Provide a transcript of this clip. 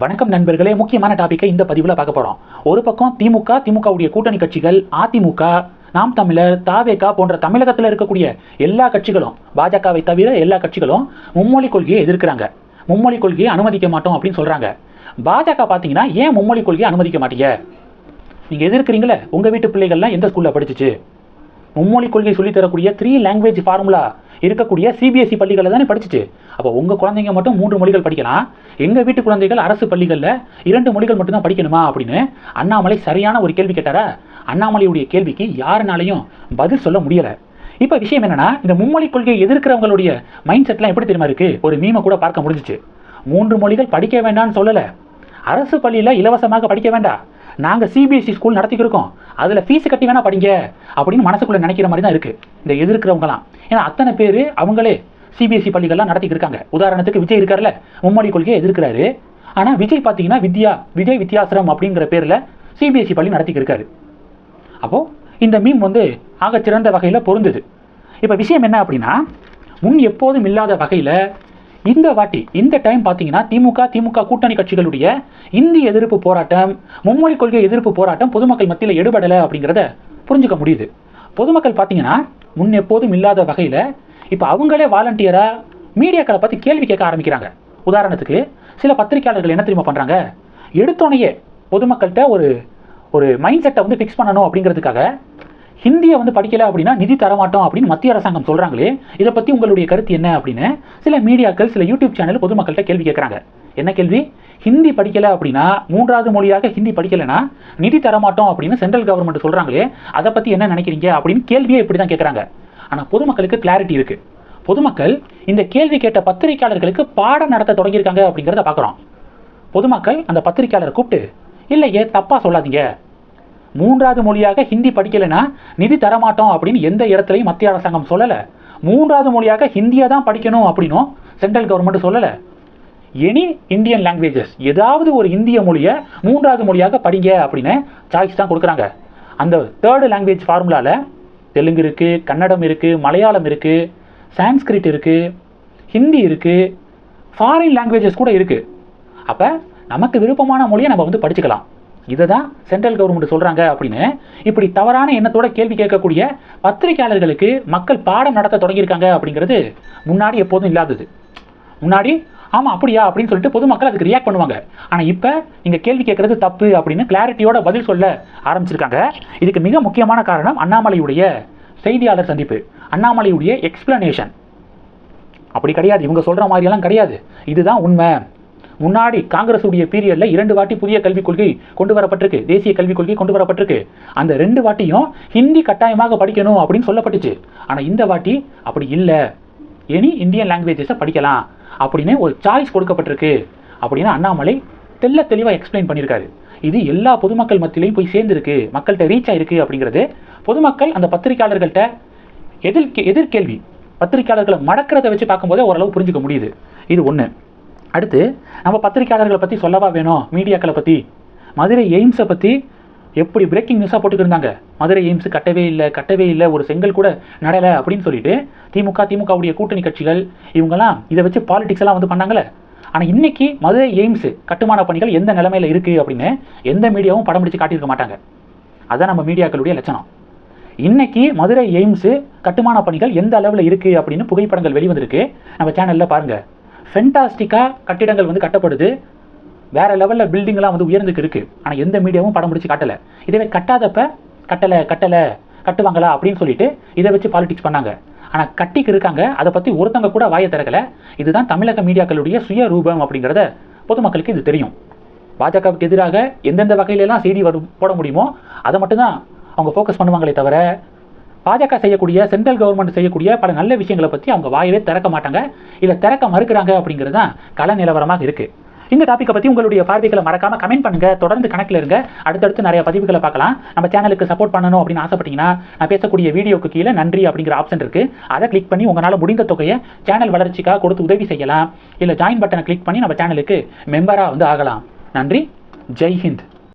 வணக்கம் நண்பர்களே முக்கியமான டாபிக்கை இந்த பதிவில் பார்க்க போகிறோம் ஒரு பக்கம் திமுக திமுகவுடைய கூட்டணி கட்சிகள் அதிமுக நாம் தமிழர் தாவேகா போன்ற தமிழகத்தில் இருக்கக்கூடிய எல்லா கட்சிகளும் பாஜகவை தவிர எல்லா கட்சிகளும் மும்மொழி கொள்கையை எதிர்க்கிறாங்க. மும்மொழி கொள்கையை அனுமதிக்க மாட்டோம் அப்படின்னு சொல்கிறாங்க பாஜக பார்த்தீங்கன்னா ஏன் மும்மொழி கொள்கையை அனுமதிக்க மாட்டீங்க? நீங்கள் எதிர்க்கிறீங்களே உங்கள் வீட்டு பிள்ளைகள்லாம் எந்த ஸ்கூலில் படிச்சிச்சு? மும்மொழி கொள்கை சொல்லித் தரக்கூடிய த்ரீ லாங்குவேஜ் ஃபார்முலா இருக்கக்கூடிய சிபிஎஸ்சி பள்ளிகளில் தானே படிச்சுட்டு அப்போ உங்கள் குழந்தைங்க மட்டும் மூன்று மொழிகள் படிக்கலாம். எங்கள் வீட்டு குழந்தைகள் அரசு பள்ளிகளில் இரண்டு மொழிகள் மட்டும்தான் படிக்கணுமா அப்படின்னு அண்ணாமலை சரியான ஒரு கேள்வி கேட்டாரா? அண்ணாமலையுடைய கேள்விக்கு யாருனாலையும் பதில் சொல்ல முடியலை. இப்போ விஷயம் என்னன்னா இந்த மும்மொழி கொள்கையை எதிர்க்கிறவங்களுடைய மைண்ட் செட்லாம் எப்படி தெரியுமா இருக்கு? ஒரு மீமை கூட பார்க்க முடிஞ்சிச்சு. மூன்று மொழிகள் படிக்க வேண்டாம்னு சொல்லலை. அரசு பள்ளியில் இலவசமாக படிக்க வேண்டாம். நாங்கள் சிபிஎஸ்சி ஸ்கூல் நடத்திக்கிருக்கோம் அதில் ஃபீஸ் கட்டி வேணா படிங்க அப்படின்னு மனசுக்குள்ளே நினைக்கிற மாதிரி தான் இருக்குது இந்த எதிர்க்கிறவங்களாம் ஏன்னா அத்தனை பேர் அவங்களே சிபிஎஸ்சி பள்ளிகள்லாம் நடத்திக்கிருக்காங்க இருக்காங்க. உதாரணத்துக்கு விஜய் இருக்கார்ல மும்மொழி கொள்கையை எதிர்க்கிறாரு. ஆனால் விஜய் பார்த்தீங்கன்னா வித்யா விஜய் வித்யாசிரம் அப்படிங்கிற பேரில் சிபிஎஸ்சி பள்ளி நடத்திக்கிட்டு இருக்காரு. அப்போது இந்த மீம் வந்து ஆகச்சிறந்த வகையில் பொருந்தது. இப்போ விஷயம் என்ன அப்படின்னா முன் எப்போதும் இல்லாத வகையில் இந்த வாட்டி இந்த டைம் பார்த்தீங்கன்னா திமுக திமுக கூட்டணி கட்சிகளுடைய இந்தி எதிர்ப்பு போராட்டம் மும்மொழி கொள்கை எதிர்ப்பு போராட்டம் பொதுமக்கள் மத்தியில் எடுபடலை அப்படிங்கிறத புரிஞ்சுக்க முடியுது. பொதுமக்கள் பார்த்தீங்கன்னா முன் எப்போதும் இல்லாத வகையில் இப்போ அவங்களே வாலண்டியராக மீடியாக்களை பற்றி கேள்வி கேட்க ஆரம்பிக்கிறாங்க. உதாரணத்துக்கு சில பத்திரிக்கையாளர்கள் என்ன தெரியுமா பண்ணுறாங்க எடுத்தோடனே பொதுமக்கள்கிட்ட ஒரு ஒரு மைண்ட் செட்டை வந்து ஃபிக்ஸ் பண்ணணும் அப்படிங்கிறதுக்காக ஹிந்தியை வந்து படிக்கல அப்படின்னா நிதி தரமாட்டோம் அப்படின்னு மத்திய அரசாங்கம் சொல்கிறாங்களே இதை பற்றி உங்களுடைய கருத்து என்ன அப்படின்னு சில மீடியாக்கள் சில யூடியூப் சேனல் பொதுமக்கள்கிட்ட கேள்வி கேட்குறாங்க. என்ன கேள்வி? ஹிந்தி படிக்கல அப்படின்னா மூன்றாவது மொழியாக ஹிந்தி படிக்கலைன்னா நிதி தரமாட்டோம் அப்படின்னு சென்ட்ரல் கவர்மெண்ட் சொல்கிறாங்களே அதை பற்றி என்ன நினைக்கிறீங்க அப்படின்னு கேள்வியே இப்படி தான் கேட்குறாங்க. ஆனால் பொதுமக்களுக்கு கிளாரிட்டி இருக்குது பொதுமக்கள் இந்த கேள்வி கேட்ட பத்திரிக்கையாளர்களுக்கு பாடம் நடத்த தொடங்கியிருக்காங்க அப்படிங்கிறத பார்க்குறோம் பொதுமக்கள் அந்த பத்திரிகையாளரை கூப்பிட்டு இல்லையே தப்பாக சொல்லாதீங்க. மூன்றாவது மொழியாக ஹிந்தி படிக்கலைன்னா நிதி தரமாட்டோம் அப்படின்னு எந்த இடத்துலையும் மத்திய அரசாங்கம் சொல்லலை. மூன்றாவது மொழியாக ஹிந்தியை தான் படிக்கணும் அப்படின்னும் சென்ட்ரல் கவர்மெண்ட் சொல்லலை. எனி இந்தியன் லாங்குவேஜஸ் ஏதாவது ஒரு இந்திய மொழியை மூன்றாவது மொழியாக படிங்க அப்படின்னு சாய்ஸ் தான் கொடுக்குறாங்க. அந்த தேர்டு லாங்குவேஜ் ஃபார்முலாவில் தெலுங்கு இருக்குது கன்னடம் இருக்குது மலையாளம் இருக்குது சான்ஸ்கிரிட் இருக்குது ஹிந்தி இருக்குது ஃபாரின் லாங்குவேஜஸ் கூட இருக்குது அப்போ நமக்கு விருப்பமான மொழியை நம்ம வந்து படிச்சுக்கலாம். இதை தான் சென்ட்ரல் கவர்மெண்ட் சொல்கிறாங்க அப்படின்னு. இப்படி தவறான எண்ணத்தோட கேள்வி கேட்கக்கூடிய பத்திரிகையாளர்களுக்கு மக்கள் பாடம் நடத்த தொடங்கியிருக்காங்க அப்படிங்கிறது முன்னாடி எப்போதும் இல்லாதது. முன்னாடி ஆமாம் அப்படியா? அப்படின்னு சொல்லிட்டு பொதுமக்கள் அதுக்கு ரியாக்ட் பண்ணுவாங்க. ஆனால் இப்போ நீங்கள் கேள்வி கேட்குறது தப்பு அப்படின்னு கிளாரிட்டியோட பதில் சொல்ல ஆரம்பிச்சிருக்காங்க. இதுக்கு மிக முக்கியமான காரணம் அண்ணாமலையுடைய செய்தியாளர் சந்திப்பு அண்ணாமலையுடைய எக்ஸ்பிளனேஷன் அப்படி கிடையாது. இவங்க சொல்கிற மாதிரியெல்லாம் கிடையாது. இதுதான் உண்மை. முன்னாடி காங்கிரஸுடைய பீரியடில் இரண்டு வாட்டி புதிய கல்விக் கொள்கை கொண்டு வரப்பட்டிருக்கு. தேசிய கல்விக் கொள்கை கொண்டு வரப்பட்டிருக்கு. அந்த ரெண்டு வாட்டியும் ஹிந்தி கட்டாயமாக படிக்கணும் அப்படின்னு சொல்லப்பட்டுச்சு. ஆனால் இந்த வாட்டி அப்படி இல்லை. எனி இந்தியன் லாங்குவேஜஸை படிக்கலாம். அப்படின்னு ஒரு சாய்ஸ் கொடுக்கப்பட்டிருக்கு. அப்படின்னு அண்ணாமலை தெல்ல தெளிவாக எக்ஸ்பிளைன் பண்ணியிருக்காரு. இது எல்லா பொதுமக்கள் மத்தியிலையும் போய் சேர்ந்துருக்கு. மக்கள்கிட்ட ரீச் ஆயிருக்கு அப்படிங்கிறது. பொதுமக்கள் அந்த பத்திரிகையாளர்கள்ட்ட எதிர் எதிர்கேள்வி பத்திரிகையாளர்களை மடக்கிறத வச்சு பார்க்கும்போதே ஓரளவு புரிஞ்சுக்க முடியுது. இது ஒன்று அடுத்து நம்ம பத்திரிகையாளர்களை பற்றி சொல்லவா வேணும்? மீடியாக்களை பற்றி மதுரை எய்ம்ஸை பற்றி எப்படி பிரேக்கிங் நியூஸாக போட்டுக்கிருந்தாங்க மதுரை எய்ம்ஸ் கட்டவே இல்லை கட்டவே இல்லை ஒரு செங்கல் கூட நடலை அப்படின்னு சொல்லிட்டு திமுக திமுகவுடைய கூட்டணி கட்சிகள் இவங்கெல்லாம் இதை வச்சு பாலிடிக்ஸ் எல்லாம் வந்து பண்ணாங்களே. ஆனால் இன்னைக்கு மதுரை எய்ம்ஸ் கட்டுமான பணிகள் எந்த நிலைமையில் இருக்குது அப்படின்னு எந்த மீடியாவும் படம் பிடிச்சு காட்டியிருக்க மாட்டாங்க. அதுதான் நம்ம மீடியாக்களுடைய லட்சணம். இன்னைக்கு மதுரை எய்ம்ஸு கட்டுமான பணிகள் எந்த அளவில் இருக்குது அப்படின்னு புகைப்படங்கள் வெளிவந்திருக்கு. நம்ம சேனலில் பாருங்கள் ஃபென்டாஸ்டிக்காக கட்டிடங்கள் வந்து கட்டப்படுது. வேறு லெவலில் பில்டிங்லாம் வந்து உயர்ந்துக்கு இருக்குது ஆனால் எந்த மீடியாவும் படம் பிடிச்சி காட்டலை. இதுவே கட்டாதப்ப கட்டலை கட்டலை கட்டுவாங்களா அப்படின்னு சொல்லிட்டு இதை வச்சு பாலிடிக்ஸ் பண்ணாங்க. ஆனால் கட்டிக்கு இருக்காங்க. அதை பற்றி ஒருத்தங்க கூட வாயை திறக்கலை. இதுதான் தமிழக மீடியாக்களுடைய சுய ரூபம் அப்படிங்கிறத பொதுமக்களுக்கு இது தெரியும். பாஜகவுக்கு எதிராக எந்தெந்த வகையிலெல்லாம் செய்தி வரும் போட முடியுமோ அதை மட்டும்தான் அவங்க ஃபோக்கஸ் பண்ணுவாங்களே தவிர பாஜக செய்யக்கூடிய சென்ட்ரல் கவர்மெண்ட் செய்யக்கூடிய பல நல்ல விஷயங்களை பற்றி அவங்க வாயவே திறக்க மாட்டாங்க. இல்லை திறக்க மறுக்கிறாங்க அப்படிங்கிறது தான் கள நிலவரமாக இருக்குது இந்த டாப்பிக்கை பற்றி உங்களுடைய பார்வைகளை மறக்காம கமெண்ட் பண்ணுங்க. தொடர்ந்து கணக்கில் இருங்க. அடுத்தடுத்து நிறைய பதிவுகளை பார்க்கலாம். நம்ம சேனலுக்கு சப்போர்ட் பண்ணணும் அப்படின்னு ஆசைப்பட்டீங்கன்னா நான் பேசக்கூடிய வீடியோக்கு கீழே நன்றி அப்படிங்கிற ஆப்ஷன் இருக்கு. அதை கிளிக் பண்ணி உங்களால் முடிந்த தொகையை சேனல் வளர்ச்சிக்காக கொடுத்து உதவி செய்யலாம். இல்லை ஜாயின் பட்டனை கிளிக் பண்ணி நம்ம சேனலுக்கு மெம்பராக வந்து ஆகலாம். நன்றி. ஜெய் ஹிந்த்.